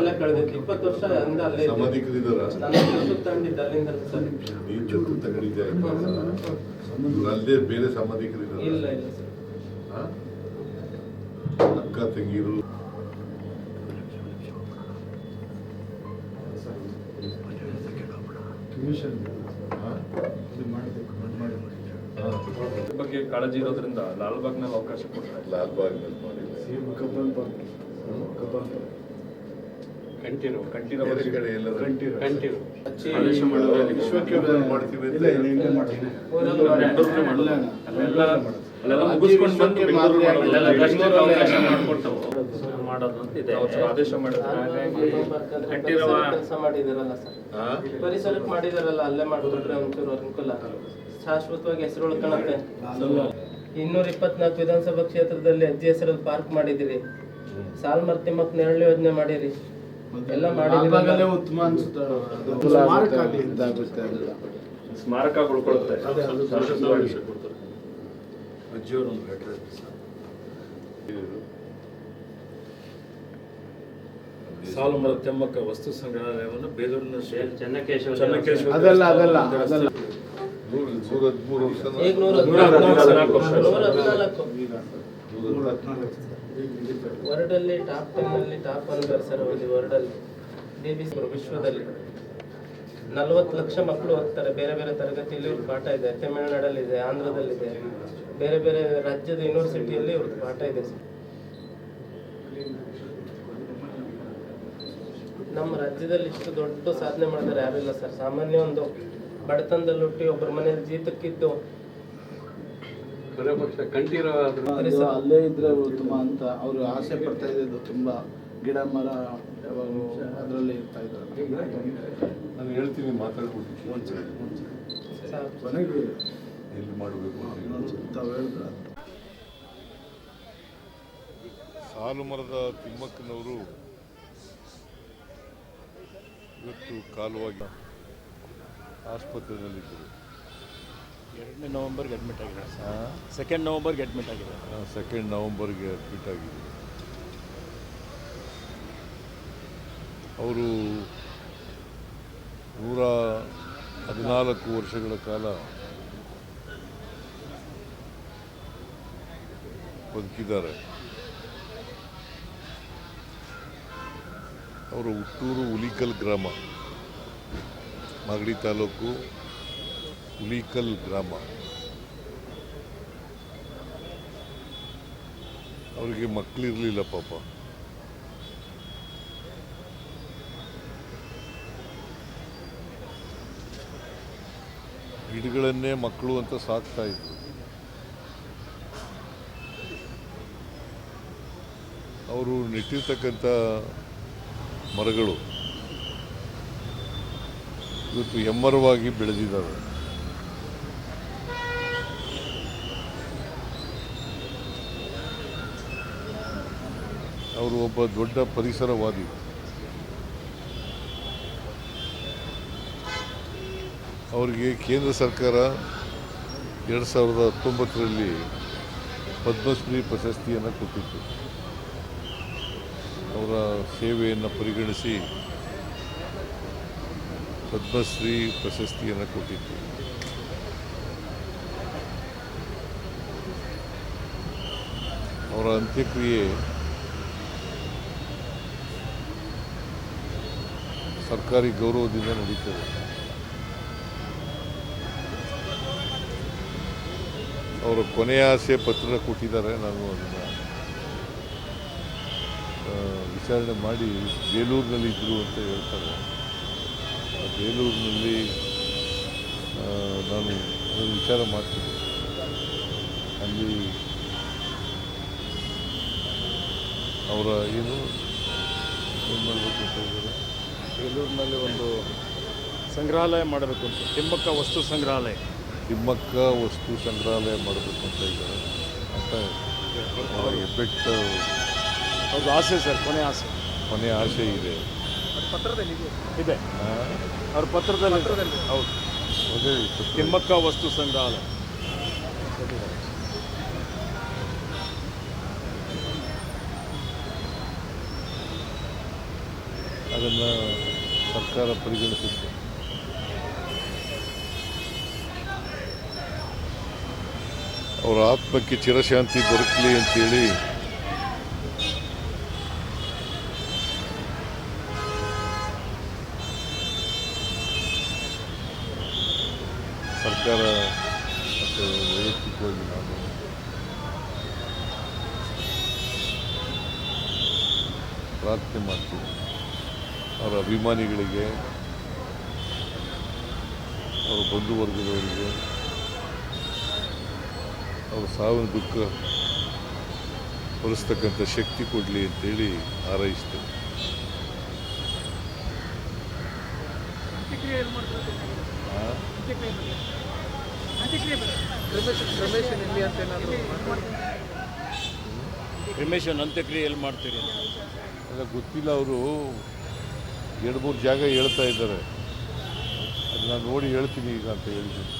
ಅಲ್ಲೇ ಕಳೆದಿತ್ತು ಇಪ್ಪತ್ತು ವರ್ಷ ಅಂದ ಅಲ್ಲೇ ತಗೊಂಡಿದ್ದೆ ಅಲ್ಲಿಂದ ಸರ್. ತಗೊಂಡಿದ್ದೆ ಅಲ್ಲೇ ಬೇರೆ ಸಮಾಧಿಕರಿದಾರ ಇಲ್ಲ ಇಲ್ಲ ಸರ್? ಅಕ್ಕ ತಂಗಿರು. ಬಗ್ಗೆ ಕಾಳಜಿ ಇರೋದ್ರಿಂದ ಲಾಲ್ಬಾಗ್ನಲ್ಲಿ ಅವಕಾಶ ಕೊಡ್ತಾರೆ. ಲಾಲ್ಬಾಗ್ನಲ್ಲಿ ಮಾಡಿಲ್ಲ ಕಂಠೀರವ ಕಂಠೀರವ. ಬೇರೆ ಕಡೆ ಎಲ್ಲಾದ್ರೂ ಹಚ್ಚಿ ಆದೇಶ ಮಾಡಿದ್ರೆ ವಿಶ್ವಕ್ಕೆ ಮಾಡ್ತೀವಿ ಅಂತ ಊರಲ್ಲಿ ಮಾಡಿ. ಬೆಂಗಳೂರಲ್ಲೇ ಮಾಡೋದು. ಅಲ್ಲೆಲ್ಲ ಅಲ್ಲೆಲ್ಲ ಮುಗಿಸ್ಕೊಂಡು ಬಂದು ಮಾಡೋದು. ಅಲ್ಲೆಲ್ಲ ದರ್ಶನಕ್ಕೆ ಅವಕಾಶ ಹ್ಮ್. ಮಾಡೋದು ಅಂತ ಇದೆ. ನಾವು ಸ್ವಲ್ಪ ಆದೇಶ ಮಾಡಿದ್ರೆ ಮನೆ ಕಂಠೀರವ ಕೆಲಸ ಮಾಡಿದಾರಲ್ಲ ಸರ್. ಪರಿಸರಕ್ಕೆ ಮಾಡಿದಾರಲ್ಲ ಅಲ್ಲೇ ಮಾಡಿದ್ರೆ ಒಂಚೂರು ಅನುಕೂಲ ಶಾಶ್ವತವಾಗಿ ಹೆಸರು ಉಳ್ಕೊಳತ್ತೆ ಇನ್ನೂರ ಇಪ್ಪತ್ನಾಲ್ಕು ವಿಧಾನಸಭಾ ಕ್ಷೇತ್ರದಲ್ಲಿ ಅಜ್ಜಿ ಹೆಸರಲ್ಲಿ ಪಾರ್ಕ್ ಮಾಡಿದಿರಿ ಸಾಲ್ಮರ್ ತಿಮ್ಮಕ್ ನೆರಳು ಯೋಜನೆ ಮಾಡಿರಿ. ಎಲ್ಲ ಮಾಡಿದಾಗಲೇ ಉತ್ತಮ ಅನ್ಸುತ್ತೆ ಅದು. ಸ್ಮಾರಕ ಆಗ್ಲಿ ಇದಾಗುತ್ತೆ ಅಂತ ಸ್ಮಾರಕ ಉಳ್ಕೊಳುತ್ತೆ ಶಾಶ್ವತವಾಗಿ. ಸಾಲುಮರ ತೆಮ್ಮಕ್ಕ ವಸ್ತು ಸಂಗ್ರಹಾಲಯವನ್ನು ಬೇಲೂರಿನ ಚೆನ್ನಕೇಶವ ಚೆನ್ನಕೇಶವ ಅದಲ್ಲ ಅದಲ್ಲ ಅದಲ್ಲ. ನೂರ ನೂರ ಹದಿಮೂರು ವರ್ಷ ಈಗ ನೂರ ನೂರ ಹದಿನಾಲ್ಕು ವರ್ಷ. ನೂರ ಹದಿನಾಲ್ಕು. ನೂರ ಹದಿನಾಲ್ಕು. ವರ್ಲ್ಡಲ್ಲಿ ಟಾಪ್ ಟೆನ್ನಲ್ಲಿ ಟಾಪ್ ಒನ್ ಸರ್ ಒಂದು ವರ್ಲ್ಡಲ್ಲಿ ಡಿ ಬಿ ವಿಶ್ವದಲ್ಲಿ. ನಲ್ವತ್ತು ಲಕ್ಷ ಮಕ್ಕಳು ಓದ್ತಾರೆ, ಬೇರೆ ಬೇರೆ ತರಗತಿಯಲ್ಲಿ ಇವ್ರ ಪಾಠ ಇದೆ. ತಮಿಳುನಾಡಲ್ಲಿದೆ, ಆಂಧ್ರದಲ್ಲಿದೆ. ಬೇರೆ ಬೇರೆ ರಾಜ್ಯದ ಯೂನಿವರ್ಸಿಟಿಯಲ್ಲಿ ಇವ್ರ ಪಾಠ ಇದೆ. ಸರ್ ನಮ್ಮ ರಾಜ್ಯದಲ್ಲಿ ಇಷ್ಟು ದೊಡ್ಡ ಸಾಧನೆ ಮಾಡಿದ್ರೆ ಯಾರಿಲ್ಲ ಸರ್. ಸಾಮಾನ್ಯ ಒಂದು ಬಡತನದಲ್ಲಿ ಹುಟ್ಟಿ ಒಬ್ಬರ ಮನೇಲಿ ಜೀತಕ್ಕಿದ್ದು ಅದು ಅಲ್ಲೇ ಇದ್ರೆ ಉತ್ತಮ ಅಂತ ಅವರು ಆಸೆ ಪಡ್ತಾ ಇದ್ದು ತುಂಬಾ ಗಿಡ ಮರ ಯಾವಾಗಲೂ ಅದರಲ್ಲಿ ಇರ್ತಾ ಇದ್ದಾರೆ. ನಾನು ಹೇಳ್ತೀನಿ ಮಾತಾಡ್ಬಿಟ್ಟು. ಎಲ್ಲಿ ಮಾಡಬೇಕು ತಾವು ಹೇಳಿದ್ರ ಸಾಲು ಮರದ ತಿಮ್ಮಕ್ಕನವರು ಇವತ್ತು ಕಾಲುವಾಗಿ ಆಸ್ಪತ್ರೆಯಲ್ಲಿದ್ದರು. ಎರಡನೇ ನವೆಂಬರ್ಗೆ ಅಡ್ಮಿಟ್ ಆಗಿದೆ. ಸೆಕೆಂಡ್ ನವೆಂಬರ್ಗೆ ಅಡ್ಮಿಟ್ ಆಗಿದೆ. ಸೆಕೆಂಡ್ ನವಂಬರ್ಗೆ ಅಡ್ಮಿಟ್ ಆಗಿದೆ. ಅವರು ನೂರ ಹದಿನಾಲ್ಕು ವರ್ಷಗಳ ಕಾಲ ಬದುಕಿದ್ದಾರೆ. ಅವರು ಹುಟ್ಟೂರು ಹುಲಿಕಲ್ ಗ್ರಾಮ ಮಾಗಡಿ ತಾಲೂಕು ಹುಲಿಕಲ್ ಗ್ರಾಮ. ಅವರಿಗೆ ಮಕ್ಕಳಿರಲಿಲ್ಲ ಪಾಪ. ಗಿಡಗಳನ್ನೇ ಮಕ್ಕಳು ಅಂತ ಸಾಕ್ತಾ ಇದ್ರು. ಅವರು ನೆಟ್ಟಿರ್ತಕ್ಕಂಥ ಮರಗಳು ಇವತ್ತು ಹೆಮ್ಮರವಾಗಿ ಬೆಳೆದಿದ್ದಾವೆ. ಅವರು ಒಬ್ಬ ದೊಡ್ಡ ಪರಿಸರವಾದಿ. ಅವರಿಗೆ ಕೇಂದ್ರ ಸರ್ಕಾರ ಎರಡು ಸಾವಿರದ ಹತ್ತೊಂಬತ್ತರಲ್ಲಿ ಪದ್ಮಶ್ರೀ ಪ್ರಶಸ್ತಿಯನ್ನು ಕೊಟ್ಟಿತ್ತು. ಅವರ ಸೇವೆಯನ್ನು ಪರಿಗಣಿಸಿ ಪದ್ಮಶ್ರೀ ಪ್ರಶಸ್ತಿಯನ್ನು ಕೊಟ್ಟಿತ್ತು. ಅವರ ಅಂತ್ಯಕ್ರಿಯೆ ಸರ್ಕಾರಿ ಗೌರವದಿಂದ ನಡೀತದೆ. ಅವರು ಕೊನೆಯ ಆಸೆ ಪತ್ರ ಕೊಟ್ಟಿದ್ದಾರೆ, ನಾನು ಅದನ್ನು ವಿಚಾರಣೆ ಮಾಡಿ ಬೇಲೂರಿನಲ್ಲಿ ಇದ್ದರು ಅಂತ ಹೇಳ್ತಾರೆ. ಬೇಲೂರಿನಲ್ಲಿ ನಾನು ಅದನ್ನು ವಿಚಾರ ಮಾಡ್ತೀನಿ. ಅಲ್ಲಿ ಅವರ ಏನು ಏನು ಮಾಡಬೇಕು ಅಂತ ಇದ್ದಾರೆ ಬೇಲೂರಿನಲ್ಲಿ ಒಂದು ಸಂಗ್ರಹಾಲಯ ಮಾಡಬೇಕು ಅಂತ. ತಿಮ್ಮಕ್ಕ ವಸ್ತು ಸಂಗ್ರಹಾಲಯ. ತಿಮ್ಮಕ್ಕ ವಸ್ತು ಸಂಗ್ರಹಾಲಯ ಮಾಡಬೇಕು ಅಂತ ಇದ್ದಾರೆ. ಅಂತ ಅವರ ಎಫೆಕ್ಟ್ ಅವ್ರದ್ದು ಆಸೆ ಸರ್ ಕೊನೆ ಆಸೆ. ಕೊನೆ ಆಸೆ ಇದೆ. ಇದೆ. ಆ, ಅವ್ರ ಪತ್ರದಲ್ಲಿ ಹೌದು. ಅದೇ ತಿಮ್ಮಕ್ಕ ವಸ್ತು ಸಂಗ್ರಹಾಲಯ. ಅದನ್ನು ಸರ್ಕಾರ ಪರಿಗಣಿಸುತ್ತೆ ಅವರ ಆತ್ಮಕ್ಕೆ ಚಿರಶಾಂತಿ ದೊರಕಲಿ ಅಂತೇಳಿ ಸರ್ಕಾರ ಮತ್ತು ವೈಯಕ್ತಿಕವಾಗಿ ನಾನು ಪ್ರಾರ್ಥನೆ ಮಾಡ್ತೀನಿ ಅವರ ಅಭಿಮಾನಿಗಳಿಗೆ ಅವರ ಬಂಧುವರ್ಗದವರಿಗೆ ಅವರ ಸಾವಿನ ದುಃಖ ಹೊರಿಸ್ತಕ್ಕಂಥ ಶಕ್ತಿ ಕೊಡಲಿ ಅಂತೇಳಿ ಹಾರೈಸ್ತೇನೆ. ರಮೇಶನ್ ಕ್ರಿಮೇಶನ್ ಅಂತ್ಯಕ್ರಿಯೆ ಎಲ್ಲಿ ಮಾಡ್ತೀರಿ? ಎಲ್ಲ ಗೊತ್ತಿಲ್ಲ ಅವರು. ಎರಡು ಮೂರು ಜಾಗ ಹೇಳ್ತಾ ಇದ್ದಾರೆ. ಅದನ್ನ ನಾನು ನೋಡಿ ಹೇಳ್ತೀನಿ ಈಗ ಅಂತ ಹೇಳಿದ್ದೀನಿ.